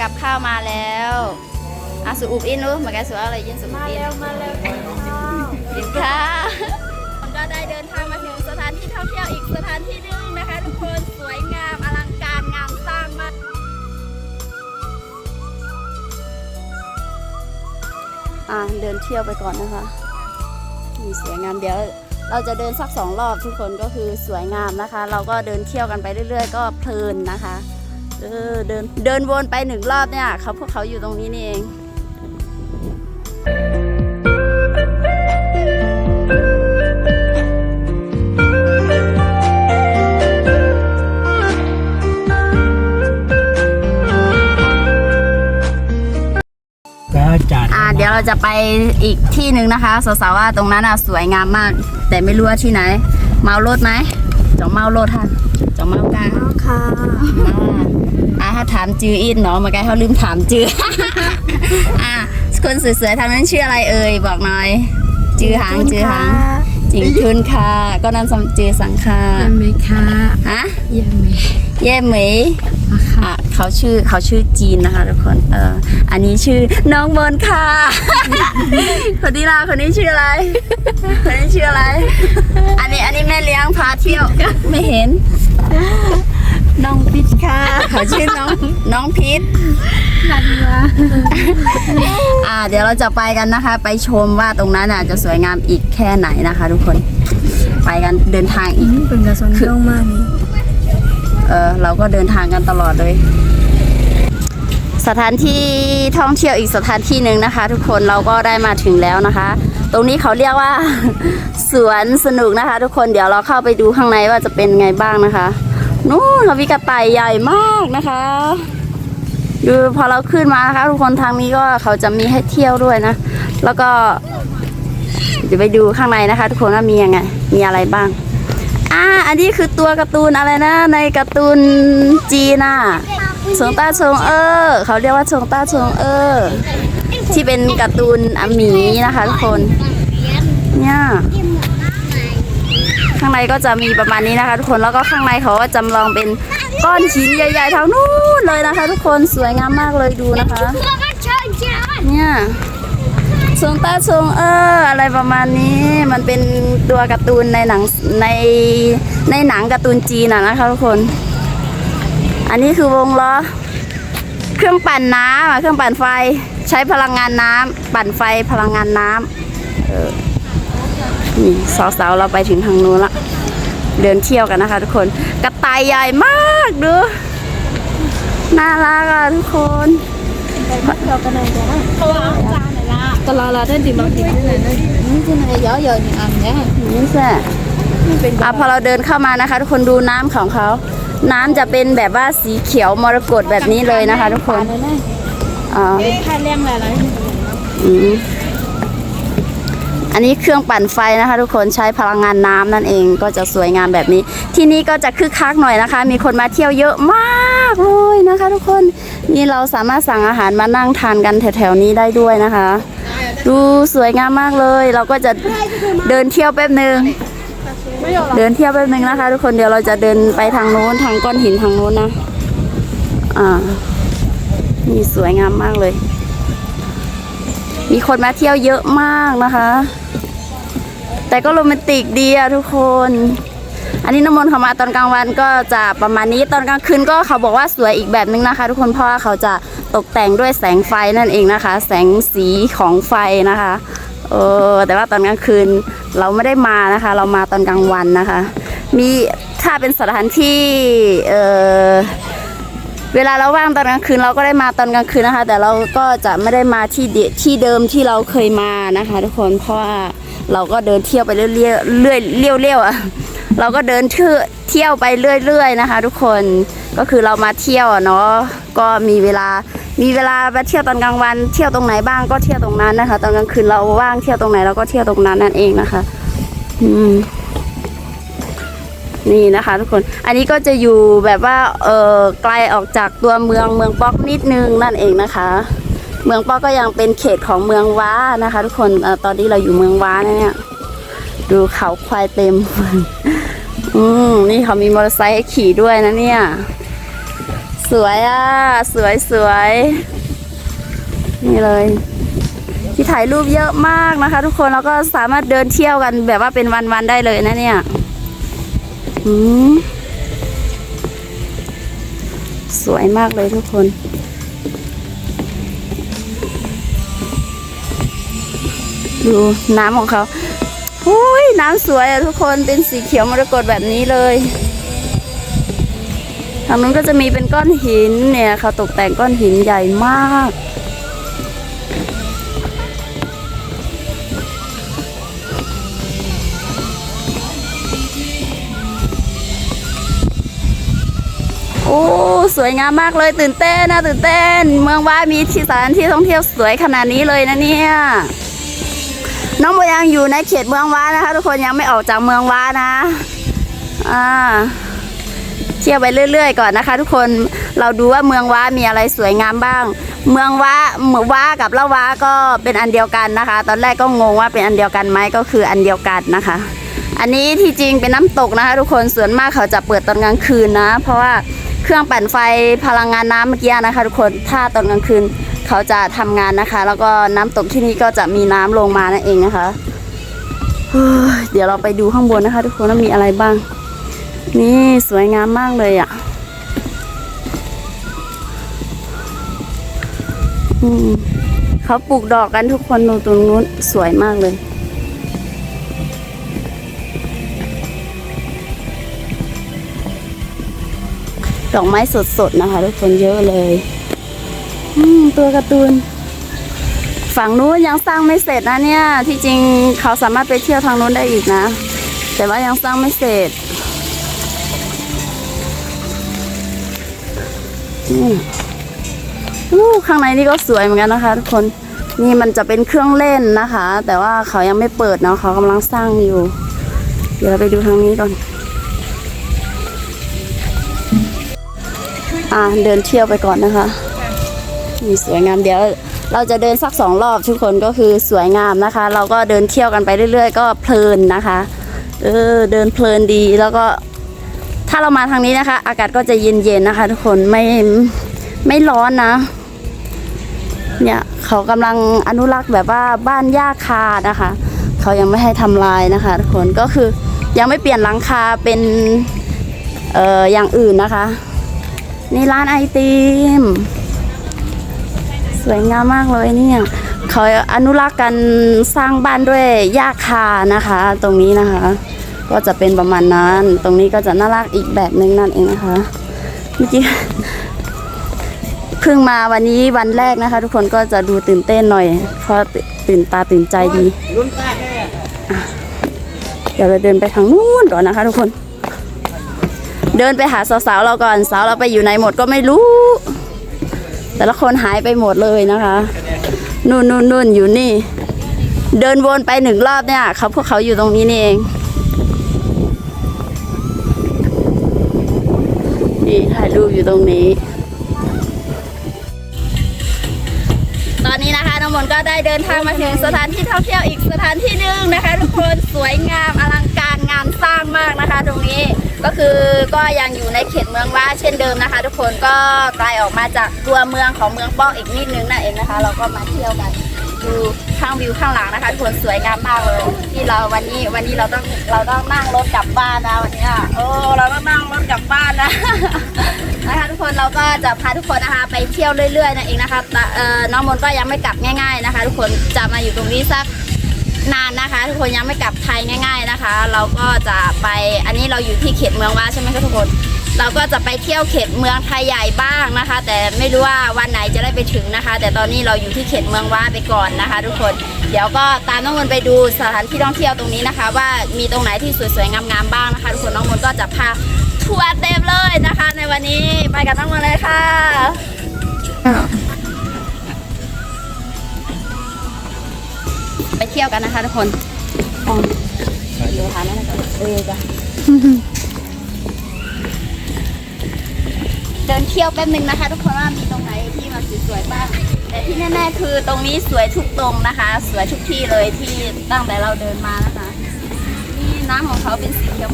กับข้าวมาแล้วอาสุอุบอินรู้เหมาแกสุอะไรยินสุอุบอินมาเร็วกินข้วกินข้าวก็ได้เดินทางมาถึงสถานที่ท่องเที่ยวอีกสถานที่นึงนะคะทุกคนสวยงามอลังการงามสร้างมากอ่าเดินเที่ยวไปก่อนนะคะนี่สวยงามเดี๋ยวเราจะเดินสักสองรอบทุกคนก็คือสวยงามนะคะ เราก็เดินเที่ยวกันไปเรื่อย ๆ ก็เพลินนะคะ เออเดินเดินวนไปหนึ่งรอบเนี่ยเขาพวกเขาอยู่ตรงนี้นี่เองแล้วจัดอ่าเดี๋ยวเราจะไปอีกที่หนึ่งนะคะสาวๆว่าตรงนั้นอะสวยงามมาก แต่ไม่รู้ว่าที่ไหน เมารถไหมจองเมารถท่านจองเมากาค่ะมา อ่าถ้าถามจืออินเนาะเมื่อกี้เขาลืมถามจือ อ่าคนสวยๆทางนั้นชื่ออะไรเอ่ยบอกหน่อย จือหางจือหางจิงชุนค่ะ ก็นั่นสมจือสังค่ะยังไหมคะฮะยังไหมเย่เหมยค่ะอะเขาชื่อเขาชื่อจีนนะคะทุกคนเอออันนี้ชื่อน้องบนค่ะคนนี้ล่ะคนนี้ชื่ออะไรคนนี้ชื่ออะไร อันนี้อันนี้แม่เลี้ยงพาเที่ยวไม่เห็น น้องพิชค่ะเขาชื่อน้องน้องพิชรันวะอ่า เดี๋ยวเราจะไปกันนะคะ ไปชมว่าตรงนั้นอะจะสวยงามอีกแค่ไหนนะคะ ทุกคน ไปกันเดินทางอีกเป็นกระสนต้องมานี่เออเราก็เดินทางกันตลอดเลย สถานที่ท่องเที่ยวอีกสถานที่หนึ่งนะคะ ทุกคนเราก็ได้มาถึงแล้วนะคะ ตรงนี้เขาเรียกว่าสวนสนุกนะคะ ทุกคนเดี๋ยวเราเข้าไปดูข้างในว่าจะเป็นไงบ้างนะคะ นู่นเขามีกระต่ายใหญ่มากนะคะดูพอเราขึ้นมานะคะทุกคนทางนี้ก็เขาจะมีให้เที่ยวด้วยนะ แล้วก็เดี๋ยวไปดูข้างในนะคะ ทุกคนว่ามียังไง มีอะไรบ้าง อ่า อันนี้คือตัวการ์ตูนอะไรนะ ในการ์ตูนจีนอะชงต้าชงเออเขาเรียกว่าชงต้าชงเออที่เป็นการ์ตูนอาหมีนะคะทุกคน เนี่ย ข้างในก็จะมีประมาณนี้นะคะทุกคนแล้วก็ข้างในเขาก็จำลองเป็นก้อนหินใหญ่ๆทางนู้นเลยนะคะ ทุกคนสวยงามมากเลยดูนะคะ เนี่ยทรงตาทรงเอออะไรประมาณนี้มันเป็นตัวการ์ตูนในหนังในในหนังการ์ตูนจีนอะนะคะทุกคน อันนี้คือวงล้อเครื่องปั่นน้ำเครื่องปั่นไฟ ใช้พลังงานน้ำปั่นไฟพลังงานน้ำ นี่สาวๆเราไปถึงทางนู้นละ เดินเที่ยวกันนะคะ ทุกคน กระต่ายใหญ่มากดูน่ารักอะทุกคนไปเที่ยวกันหน่อยจ้าตลอดเราได้ดื่มบางทีนี่เลยนะนี่จะไหนเยอะๆอย่อันเนี้ยนี่แหละอะพอเราเดินเข้ามานะคะ ทุกคนดูน้ำของเขา น้ำจะเป็นแบบว่าสีเขียวมรกตแบบนี้เลยนะคะ ทุกคนอ่าค่าเลี้ยงอะไรอืม อันนี้เครื่องปั่นไฟนะคะทุกคนใช้พลังงานน้ำนั่นเองก็จะสวยงามแบบนี้ ที่นี่ก็จะคึกคักหน่อยนะคะ มีคนมาเที่ยวเยอะมากเลยนะคะ ทุกคนนี่เราสามารถสั่งอาหารมานั่งทานกันแถวๆนี้ได้ด้วยนะคะ ดูสวยงามมากเลย เราก็จะเดินเที่ยวแป๊บหนึ่งเดินเที่ยวแป๊บนึงนะคะ ทุกคนเดี๋ยวเราจะเดินไปทางโน้นทางก้อนหินทางโน้นนะอ่านี่สวยงามมากเลย มีคนมาเที่ยวเยอะมากนะคะ แต่ก็โรแมนติกดีอะทุกคน อันนี้น้ำมนต์เขามาตอนกลางวันก็จะประมาณนี้ตอนกลางคืนก็เขาบอกว่าสวยอีกแบบนึงนะคะ ทุกคนเพราะว่าเขาจะตกแต่งด้วยแสงไฟนั่นเองนะคะ แสงสีของไฟนะคะเออแต่ว่าตอนกลางคืนเราไม่ได้มานะคะ เรามาตอนกลางวันนะคะ มีถ้าเป็นสถานที่เออเวลาเราว่างตอนกลางคืนเราก็ได้มาตอนกลางคืนนะคะ แต่เราก็จะไม่ได้มาที่เดที่เดิมที่เราเคยมานะคะ ทุกคนเพราะว่า เราก็เดินเที่ยวไปเรื่อยเรื่อยเรื่อยๆอะเราก็เดินเที่ยวเที่ยวไปเรื่อยๆนะคะ ทุกคนก็คือเรามาเที่ยวเนาะก็มีเวลามีเวลาไปเที่ยวตอนกลางวันเที่ยวตรงไหนบ้างก็เที่ยวตรงนั้นนะคะ ตอนกลางคืนเราว่างเที่ยวตรงไหนเราก็เที่ยวตรงนั้นนั่นเองนะคะ อืมนี่นะคะทุกคน อันนี้ก็จะอยู่แบบว่า เออไกลออกจากตัวเมืองเมืองป๊อกนิดนึงนั่นเองนะคะ เมืองป๊อก็ยังเป็นเขตของเมืองว้านะคะ ทุกคนอตอนนี้เราอยู่เมืองว้านะเนี่ย ดูเขาควายเต็ม อืมนี่เขามีมอเตอร์ไซค์ให้ขี่ด้วยนะเนี่ย สวยอะ สวยสวยนี่เลย ที่ถ่ายรูปเยอะมากนะคะ ทุกคนแล้วก็สามารถเดินเที่ยวกันแบบว่าเป็นวันๆได้เลยนะเนี่ยอืมสวยมากเลยทุกคน ดูน้ำของเขาอุ้ยน้ำสวยอะทุกคนเป็นสีเขียวมรกตแบบนี้เลยทางนู้นก็จะมีเป็นก้อนหินเนี่ยเขาตกแต่งก้อนหินใหญ่มากโอ้สวยงามมากเลยตื่นเต้นนะตื่นเต้น เมืองว่ามีที่สถานที่ท่องเที่ยวสวยขนาดนี้เลยนะเนี่ย น้องโมยังอยู่ในเขตเมืองว้านะคะ ทุกคนยังไม่ออกจากเมืองว้านะอ่าเที่ยวไปเรื่อย ๆ ก่อนนะคะ ทุกคนเราดูว่าเมืองว้ามีอะไรสวยงามบ้าง เมืองว้าเมืองว้ากับละว้าก็เป็นอันเดียวกันนะคะ ตอนแรกก็งงว่าเป็นอันเดียวกันไหมก็คืออันเดียวกันนะคะ อันนี้ที่จริงเป็นน้ำตกนะคะ ทุกคนส่วนมากเขาจะเปิดตอนกลางคืนนะ เพราะว่าเครื่องปั่นไฟพลังงานน้ำเมื่อกี้นะคะ ทุกคนถ้าตอนกลางคืน เขาจะทำงานนะคะ แล้วก็น้ำตกที่นี่ก็จะมีน้ำลงมานั่นเองนะคะเดี๋ยวเราไปดูข้างบนนะคะ ทุกคนว่ามีอะไรบ้าง นี่สวยงามมากเลยอะเขาปลูกดอกกันทุกคนดูตรงนู้นสวยมากเลยดอกไม้สดๆนะคะ ทุกคนเยอะเลย อืมตัวการ์ตูน ฝั่งนู้นยังสร้างไม่เสร็จนะเนี่ย ที่จริงเขาสามารถไปเที่ยวทางนู้นได้อีกนะ แต่ว่ายังสร้างไม่เสร็จนี่อู้ข้างในนี่ก็สวยเหมือนกันนะคะ ทุกคนนี่มันจะเป็นเครื่องเล่นนะคะ แต่ว่าเขายังไม่เปิดเนาะเขากำลังสร้างอยู่ เดี๋ยวเราไปดูทางนี้ก่อนอ่าเดินเที่ยวไปก่อนนะคะ นี่สวยงามเดี๋ยวเราจะเดินสักสองรอบทุกคนก็คือสวยงามนะคะ เราก็เดินเที่ยวกันไปเรื่อย ๆ ก็เพลินนะคะเออเดินเพลินดีแล้วก็ถ้าเรามาทางนี้นะคะ อากาศก็จะเย็นๆนะคะ ทุกคนไม่ไม่ร้อนนะ เนี่ยเขากำลังอนุรักษ์แบบว่าบ้านหญ้าคานะคะ เขายังไม่ให้ทำลายนะคะทุกคนก็คือยังไม่เปลี่ยนหลังคาเป็นเอ่ออย่างอื่นนะคะ นี่ร้านไอติม สวยงามมากเลยเนี่ยเขาอนุรักษ์กันสร้างบ้านด้วยหญ้าคานะคะ ตรงนี้นะคะ ก็จะเป็นประมาณนั้น ตรงนี้ก็จะน่ารักอีกแบบหนึ่งนั่นเองนะคะเมื่อกี้เพิ่งมาวันนี้วันแรกนะคะ ทุกคนก็จะดูตื่นเต้นหน่อย เพราะตื่นตาตื่นใจดีเดี๋ยวเราเดินไปทางนู้นก่อนนะคะ ทุกคน เดินไปหาสาวๆเราก่อนสาวเราไปอยู่ไหนหมดก็ไม่รู้ แต่ละคนหายไปหมดเลยนะคะ นู่นนู่นนู่นอยู่นี่ เดินวนไปหนึ่งรอบเนี่ยเขาพวกเขาอยู่ตรงนี้นี่เองนี่ถ่ายรูปอยู่ตรงนี้ ตอนนี้นะคะน้องมนต์ก็ได้เดินทางมาถึงสถานที่ท่องเที่ยวอีกสถานที่หนึ่งนะคะ ทุกคนสวยงามอลังการงานสร้างมากนะคะ ตรงนี้ ก็คือก็ยังอยู่ในเขตเมืองว่าเช่นเดิมนะคะ ทุกคนก็ไกลออกมาจากตัวเมืองของเมืองป้อกอีกนิดนึงนั่นเองนะคะ เราก็มาเที่ยวกันดูข้างวิวข้างหลังนะคะทุกคนสวยงามมากเลยที่เราวันนี้วันนี้เราต้องเราต้องนั่งรถกลับบ้านนะวันนี้โอ้เราต้องนั่งรถกลับบ้านนะนะคะทุกคนเราก็จะพาทุกคนนะคะไปเที่ยวเรื่อยๆนั่นเองนะคะแต่อ่อน้องมนก็ยังไม่กลับง่าย ๆนะคะ ทุกคนจะมาอยู่ตรงนี้สัก นานนะคะ ทุกคนยังไม่กลับไทยง่าย ๆนะคะ เราก็จะไปอันนี้เราอยู่ที่เขตเมืองว่าใช่ไหมคะทุกคน เราก็จะไปเที่ยวเขตเมืองไทยใหญ่บ้างนะคะ แต่ไม่รู้ว่าวันไหนจะได้ไปถึงนะคะ แต่ตอนนี้เราอยู่ที่เขตเมืองว่าไปก่อนนะคะ ทุกคนเดี๋ยวก็ตามน้องมนไปดูสถานที่ท่องเที่ยวตรงนี้นะคะ ว่ามีตรงไหนที่สวยๆงามๆบ้างนะคะ ทุกคนน้องมนก็จะพาทัวร์เต็มเลยนะคะ ในวันนี้ไปกับน้องมาเลยค่ะ เที่ยวกันนะคะทุกคนเดี๋ยวหาแม่ก่อนเออจ้ะเดินเที่ยวแป๊บนึงนะคะ ทุกคนว่ามีตรงไหนที่มันสวยๆบ้าง แต่ที่แน่ๆคือตรงนี้สวยทุกตรงนะคะ สวยทุกที่เลยที่ตั้งแต่เราเดินมานะคะ นี่น้ำของเขาเป็นสีเขียว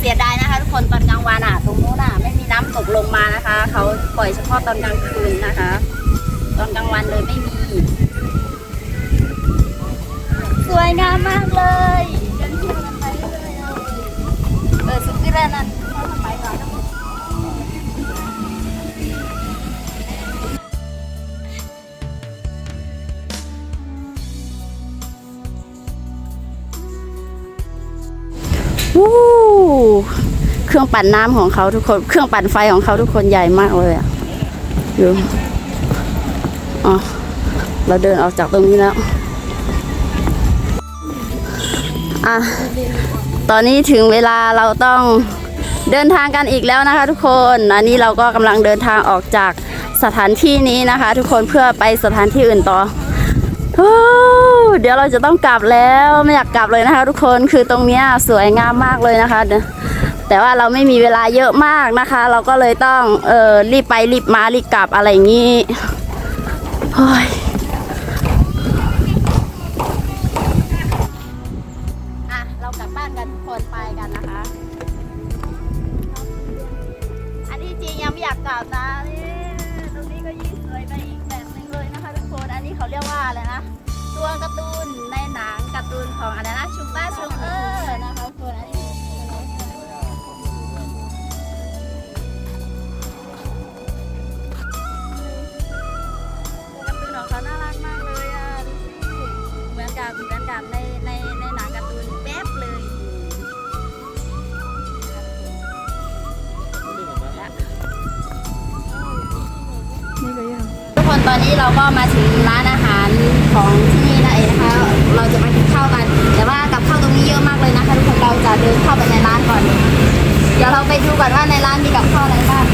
เสียดายนะคะ ทุกคนตอนกลางวันอะ ตรงนู้นอะไม่มีน้ำตกลงมานะคะ เขาปล่อยเฉพาะตอนกลางคืนนะคะ ตอนกลางวันเลยไม่มี สวยงามมากเลยเดินเที่ยวกันไปเรื่อยๆเลยเออสุดที่แรกนั้นเราทำไมก่อนวู้ เครื่องปั่นน้ำของเขาทุกคน เครื่องปั่นไฟของเขาทุกคนใหญ่มากเลยอะดูอ๋อเราเดินออกจากตรงนี้แล้วอะตอนนี้ถึงเวลาเราต้องเดินทางกันอีกแล้วนะคะทุกคนอันนี้เราก็กำลังเดินทางออกจากสถานที่นี้นะคะ ทุกคนเพื่อไปสถานที่อื่นต่อ เดี๋ยวเราจะต้องกลับแล้วไม่อยากกลับเลยนะคะ ทุกคนคือตรงเนี้ยสวยงามมากเลยนะคะแต่ว่าเราไม่มีเวลาเยอะมากนะคะ เราก็เลยต้องเออรีบไปรีบมารีบกลับอะไรอย่างนี้โอ้ย นี้เราก็มาถึงร้านอาหารของที่นี่นั่นเองนะคะ เราจะมากินข้าวกัน แต่ว่ากับข้าวตรงนี้เยอะมากเลยนะคะทุกคนเราจะเดินเข้าไปในร้านก่อน เดี๋ยวเราไปดูก่อนว่าในร้านมีกับข้าวอะไรบ้าง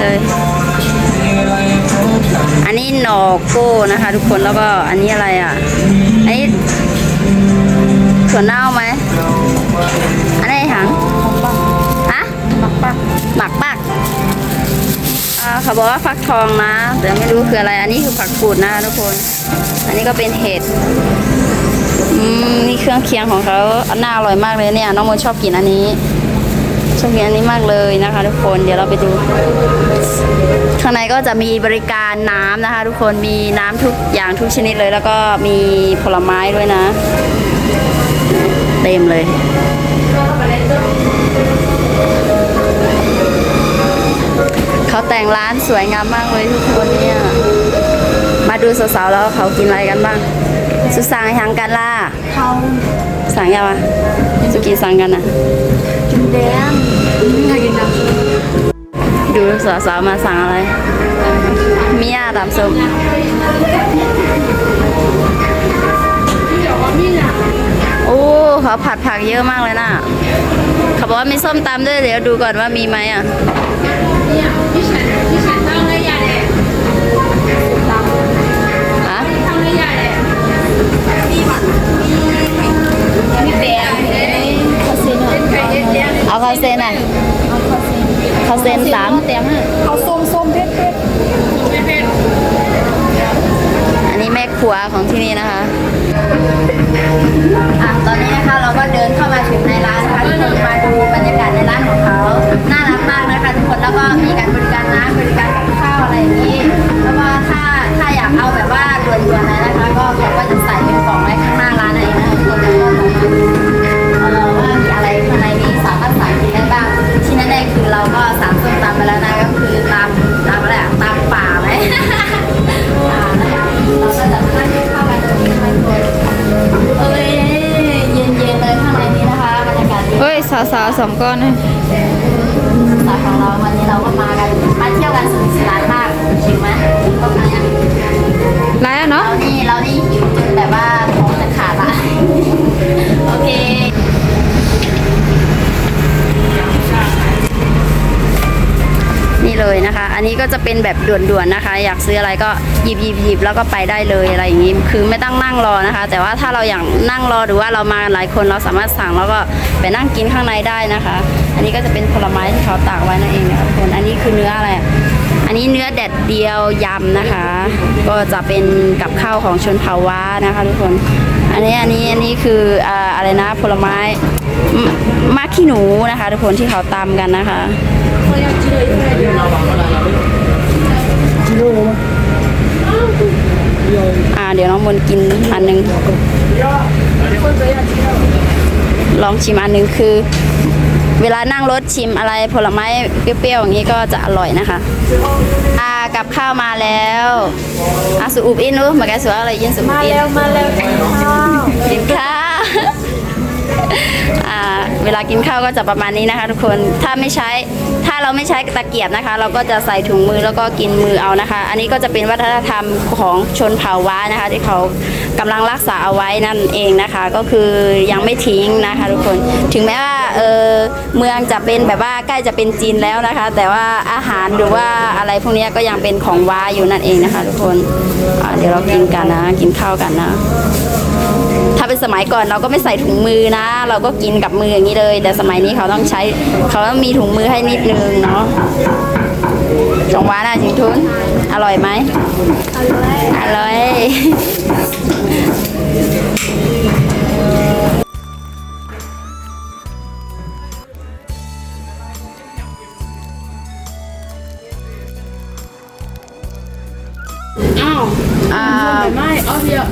เลย อันนี้หนอโก้นะคะ ทุกคนแล้วก็อันนี้อะไรอะ อันนี้ถั่วเน่าไหม อันนี้หังฮะหมักปักหมักปักอ่าเขาบอกว่าฟักทองนะ แต่ไม่รู้คืออะไร อันนี้คือผักกูดนะทุกคน อันนี้ก็เป็นเห็ดอืมนี่เครื่องเคียงของเขาน่าอร่อยมากเลยเนี่ย น้องมนชอบกินอันนี้ อบกินอันนี้มากเลยนะคะ ทุกคนเดี๋ยวเราไปดู ข้างในก็จะมีบริการน้ำนะคะ ทุกคนมีน้ำทุกอย่างทุกชนิดเลย แล้วก็มีผลไม้ด้วยนะ เต็มเลยเขาแต่งร้านสวยงามมากเลยทุกคนเนี่ยมาดูสาวๆแล้วเขากินอะไรกันบ้างสุสั่งยังกันล่ะเขาสั่งยังวะสุกินสั่งกันนะกิน แดงอยากกินน้มดูสาวๆมาสั่งอะไร มียาตามส้มโอ้เขาผัดผักเยอะมากเลยนะเขาบอกว่ามีส้มตำด้วยเดี๋ยวดูก่อนว่ามีไหมอะ เอาข้าวเส้นอะข้าวเส้นสามแต้มอะเอาส้มส้มเผ็ดเผ็ดอันนี้แม่ครัวของที่นี่นะคะอะตอนนี้นะคะเราก็เดินเข้ามาถึงในร้านนะคะทุกคนมาดูบรรยากาศในร้านของเขาน่า สาสาสองก้อนนะ นี้ก็จะเป็นแบบด่วนๆนะคะ อยากซื้ออะไรก็หยิบหยิบหยิบแล้วก็ไปได้เลยอะไรอย่างนี้คือไม่ต้องนั่งรอนะคะ แต่ว่าถ้าเราอยากนั่งรอหรือว่าเรามาหลายคนเราสามารถสั่งแล้วก็ไปนั่งกินข้างในได้นะคะ อันนี้ก็จะเป็นผลไม้ที่เขาตากไว้นั่นเองนะคะทุกคนอันนี้คือเนื้ออะไรอันนี้เนื้อแดดเดียวยำนะคะ ก็จะเป็นกับข้าวของชนเผ่าว้านะคะ ทุกคน อันนี้อันนี้อันนี้คืออ่าอะไรนะผลไม้ มมากขี้หนูนะคะ ทุกคนที่เขาตำกันนะคะอ่าเดี๋ยวน้องมนต์กินอันหนึง ลองชิมอันหนึงคือ เวลานั่งรถชิมอะไรผลไม้เปรี้ยวๆอย่างนี้ก็จะอร่อยนะคะอ่ากับข้าวมาแล้วอะสุอุบอินรู้เหมือนกันสุอะไรยินสุอุบมาอินแล้วมาแล้วกินข้าวกินข้าวอ่า เวลากินข้าวก็จะประมาณนี้นะคะ ทุกคนถ้าไม่ใช้ถ้าเราไม่ใช้ตะเกียบนะคะ เราก็จะใส่ถุงมือแล้วก็กินมือเอานะคะ อันนี้ก็จะเป็นวัฒนธรรมของชนเผ่าว้านะคะ ที่เขากำลังรักษาเอาไว้นั่นเองนะคะ ก็คือยังไม่ทิ้งนะคะ ทุกคนถึงแม้ว่าเออเมืองจะเป็นแบบว่าใกล้จะเป็นจีนแล้วนะคะ แต่ว่าอาหารหรือว่าอะไรพวกนี้ก็ยังเป็นของว้าอยู่นั่นเองนะคะ ทุกคนเดี๋ยวเรากินกันนะ กินข้าวกันนะ ถ้าเป็นสมัยก่อนเราก็ไม่ใส่ถุงมือนะ เราก็กินกับมืออย่างนี้เลย แต่สมัยนี้เขาต้องใช้เขาต้องมีถุงมือให้นิดนึงเนาะจงหวานอะจิงทุนอร่อยไหมอร่อยอ้าวอ่าไม่เอาเดียว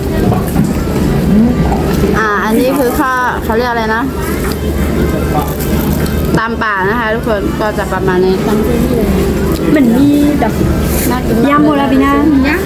อ่า อันนี้คือข้าวเขาเรียกอะไรนะตามป่านะคะ ทุกคนก็จะประมาณนี้ เหมือนมีแบบน่ากินมากยำโบราณนะ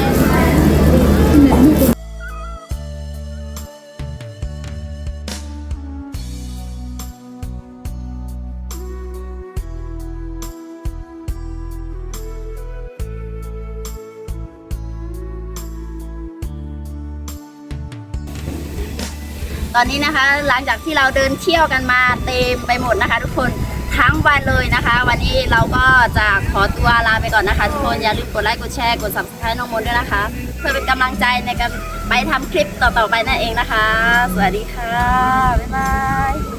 ตอนนี้นะคะ หลังจากที่เราเดินเที่ยวกันมาเต็มไปหมดนะคะ ทุกคนทั้งวันเลยนะคะ วันนี้เราก็จะขอตัวลาไปก่อนนะคะ ทุกคนอย่าลืมกดไลค์กดแชร์กด subscribe น้องมนด้วยนะคะ เพื่อเป็นกำลังใจในการไปทำคลิปต่อๆไปนั่นเองนะคะ สวัสดีค่ะ บ๊ายบาย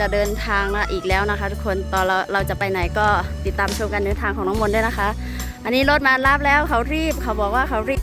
จะเดินทางนะอีกแล้วนะคะ ทุกคนตอนเราเราจะไปไหนก็ติดตามชมกันเดินทางของน้องมนต์ด้วยนะคะ อันนี้รถมารับแล้วเขารีบเขาบอกว่าเขารีบ